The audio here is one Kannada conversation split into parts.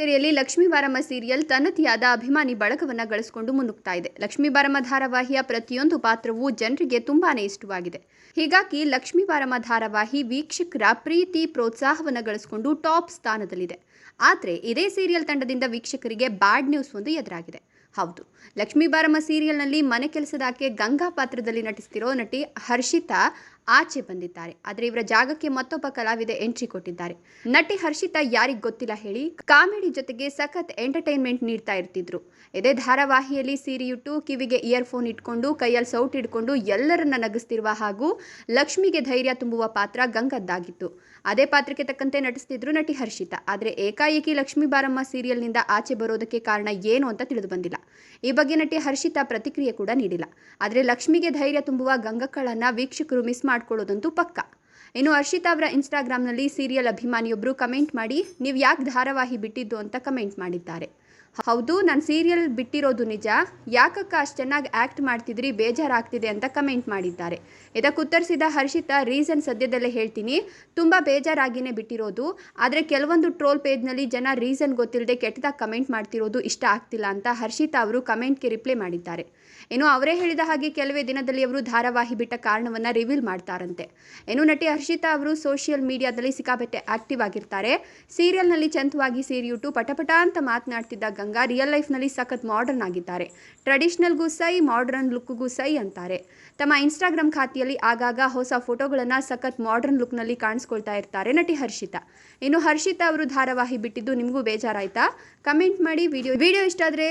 ತೆರೆಯಲ್ಲಿ ಲಕ್ಷ್ಮೀ ಬಾರಮ್ಮ ಸೀರಿಯಲ್ ತನ್ನತಿಯಾದ ಅಭಿಮಾನಿ ಬಳಗವನ್ನು ಗಳಿಸಿಕೊಂಡು ಮುನ್ನುಗ್ತಾ ಇದೆ. ಲಕ್ಷ್ಮೀ ಬಾರಮ್ಮ ಧಾರಾವಾಹಿಯ ಪ್ರತಿಯೊಂದು ಪಾತ್ರವೂ ಜನರಿಗೆ ತುಂಬಾನೇ ಇಷ್ಟವಾಗಿದೆ. ಹೀಗಾಗಿ ಲಕ್ಷ್ಮೀ ಬಾರಮ್ಮ ಧಾರಾವಾಹಿ ವೀಕ್ಷಕರ ಪ್ರೀತಿ, ಪ್ರೋತ್ಸಾಹವನ್ನು ಗಳಿಸಿಕೊಂಡು ಟಾಪ್ ಸ್ಥಾನದಲ್ಲಿದೆ. ಆದರೆ ಇದೇ ಸೀರಿಯಲ್ ತಂಡದಿಂದ ವೀಕ್ಷಕರಿಗೆ ಬ್ಯಾಡ್ ನ್ಯೂಸ್ ಒಂದು ಎದುರಾಗಿದೆ. ಹೌದು, ಲಕ್ಷ್ಮೀ ಬಾರಮ್ಮ ಸೀರಿಯಲ್ನಲ್ಲಿ ಮನೆ ಕೆಲಸದಾಕೆ ಗಂಗಾ ಪಾತ್ರದಲ್ಲಿ ನಟಿಸ್ತಿರೋ ನಟಿ ಹರ್ಷಿತಾ ಆಚೆ ಬಂದಿದ್ದಾರೆ. ಆದರೆ ಇವರ ಜಾಗಕ್ಕೆ ಮತ್ತೊಬ್ಬ ಕಲಾವಿದೆ ಎಂಟ್ರಿ ಕೊಟ್ಟಿದ್ದಾರೆ. ನಟಿ ಹರ್ಷಿತಾ ಯಾರಿಗ್ ಗೊತ್ತಿಲ್ಲ ಹೇಳಿ ಕಾಮಿಡಿ ಜೊತೆಗೆ ಸಖತ್ ಎಂಟರ್ಟೈನ್ಮೆಂಟ್ ನೀಡ್ತಾ ಇರ್ತಿದ್ರು. ಇದೇ ಧಾರಾವಾಹಿಯಲ್ಲಿ ಸೀರೆಯುಟ್ಟು, ಕಿವಿಗೆ ಇಯರ್ಫೋನ್ ಇಟ್ಕೊಂಡು ಕೈಯಲ್ಲಿ ಸೌಟ್ ಇಟ್ಕೊಂಡು ಎಲ್ಲರನ್ನ ನಗಿಸ್ತಿರುವ ಹಾಗೂ ಲಕ್ಷ್ಮಿಗೆ ಧೈರ್ಯ ತುಂಬುವ ಪಾತ್ರ ಗಂಗದ್ದಾಗಿತ್ತು. ಅದೇ ಪಾತ್ರಕ್ಕೆ ತಕ್ಕಂತೆ ನಟಿಸ್ತಿದ್ರು ನಟಿ ಹರ್ಷಿತಾ. ಆದರೆ ಏಕಾಏಕಿ ಲಕ್ಷ್ಮಿ ಬಾರಮ್ಮ ಸೀರಿಯಲ್ನಿಂದ ಆಚೆ ಬರೋದಕ್ಕೆ ಕಾರಣ ಏನು ಅಂತ ತಿಳಿದು ಬಂದಿಲ್ಲ ಈ ಬಗ್ಗೆ ನಟಿ ಹರ್ಷಿತಾ ಪ್ರತಿಕ್ರಿಯೆ ಕೂಡ ನೀಡಿಲ್ಲ. ಆದರೆ ಲಕ್ಷ್ಮಿಗೆ ಧೈರ್ಯ ತುಂಬುವ ಗಂಗಕ್ಕಳನ್ನ ವೀಕ್ಷಕರು ಮಿಸ್ ಮಾಡ್ಕೊಳ್ಳೋದಂತೂ ಪಕ್ಕ. ಇನ್ನು ಹರ್ಷಿತಾ ಅವರ ಇನ್ಸ್ಟಾಗ್ರಾಮ್ನಲ್ಲಿ ಸೀರಿಯಲ್ ಅಭಿಮಾನಿಯೊಬ್ಬರು ಕಮೆಂಟ್ ಮಾಡಿ, ನೀವು ಯಾಕೆ ಧಾರಾವಾಹಿ ಬಿಟ್ಟಿದ್ದು ಅಂತ ಕಮೆಂಟ್ ಮಾಡಿದ್ದಾರೆ? ಹೌದು, ನಾನು ಸೀರಿಯಲ್ ಬಿಟ್ಟಿರೋದು ನಿಜ. ಯಾಕಕ್ಕ ಅಷ್ಟು ಚೆನ್ನಾಗಿ ಆ್ಯಕ್ಟ್ ಮಾಡ್ತಿದ್ರಿ, ಬೇಜಾರಾಗ್ತಿದೆ ಅಂತ ಕಮೆಂಟ್ ಮಾಡಿದ್ದಾರೆ. ಇದಕ್ಕೆ ಉತ್ತರಿಸಿದ ಹರ್ಷಿತಾ ರೀಸನ್ ಸದ್ಯದಲ್ಲೇ ಹೇಳ್ತೀನಿ. ತುಂಬ ಬೇಜಾರಾಗಿನೇ ಬಿಟ್ಟಿರೋದು. ಆದರೆ ಕೆಲವೊಂದು ಟ್ರೋಲ್ ಪೇಜ್ನಲ್ಲಿ ಜನ ರೀಸನ್ ಗೊತ್ತಿಲ್ಲದೆ ಕೆಟ್ಟದಾಗ ಕಮೆಂಟ್ ಮಾಡ್ತಿರೋದು ಇಷ್ಟ ಆಗ್ತಿಲ್ಲ ಅಂತ ಹರ್ಷಿತಾ ಅವರು ಕಮೆಂಟ್ಗೆ ರಿಪ್ಲೈ ಮಾಡಿದ್ದಾರೆ. ಇನ್ನು ಅವರೇ ಹೇಳಿದ ಹಾಗೆ ಕೆಲವೇ ದಿನದಲ್ಲಿ ಅವರು ಧಾರಾವಾಹಿ ಬಿಟ್ಟ ಕಾರಣವನ್ನು ರಿವೀಲ್ ಮಾಡ್ತಾರಂತೆ. ಇನ್ನು ನಟಿ ಹರ್ಷಿತಾ ಅವರು ಸೋಷಿಯಲ್ ಮೀಡಿಯಾದಲ್ಲಿ ಸಿಕ್ಕಾಪಟ್ಟೆ ಆಕ್ಟಿವ್ ಆಗಿರ್ತಾರೆ. ಸೀರಿಯಲ್ನಲ್ಲಿ ಚಂತವಾಗಿ ಸೀರಿಯುಟ್ಟು ಪಟಪಟ ಅಂತ ಮಾತನಾಡ್ತಿದ್ದ ಗಂಗಾ ರಿಯಲ್ ಲೈಫ್ನಲ್ಲಿ ಸಖತ್ ಮಾಡರ್ನ್ ಆಗಿದ್ದಾರೆ. ಟ್ರೆಡಿಷ್ನಲ್ಗೂ ಸೈ ಮಾಡರ್ನ್ ಲುಕ್ಗೂ ಸೈ ಅಂತಾರೆ. ತಮ್ಮ ಇನ್ಸ್ಟಾಗ್ರಾಮ್ ಖಾತೆಯಲ್ಲಿ ಆಗಾಗ ಹೊಸ ಫೋಟೋಗಳನ್ನು ಸಖತ್ ಮಾಡರ್ನ್ ಲುಕ್ನಲ್ಲಿ ಕಾಣಿಸ್ಕೊಳ್ತಾ ಇರ್ತಾರೆ ನಟಿ ಹರ್ಷಿತಾ. ಇನ್ನು ಹರ್ಷಿತಾ ಅವರು ಧಾರಾವಾಹಿ ಬಿಟ್ಟಿದ್ದು ನಿಮಗೂ ಬೇಜಾರಾಯ್ತಾ? ಕಮೆಂಟ್ ಮಾಡಿ ವಿಡಿಯೋ ವಿಡಿಯೋ ಇಷ್ಟ ಆದರೆ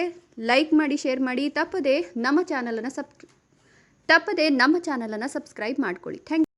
ಲೈಕ್ ಮಾಡಿ ಶೇರ್ ಮಾಡಿ. ತಪ್ಪದೆ ನಮ್ಮ ಚಾನಲನ್ನು ಸಬ್ ತಪ್ಪದೆ ನಮ್ಮ ಚಾನಲನ್ನು ಸಬ್ಸ್ಕ್ರೈಬ್ ಮಾಡ್ಕೊಳ್ಳಿ. ಥ್ಯಾಂಕ್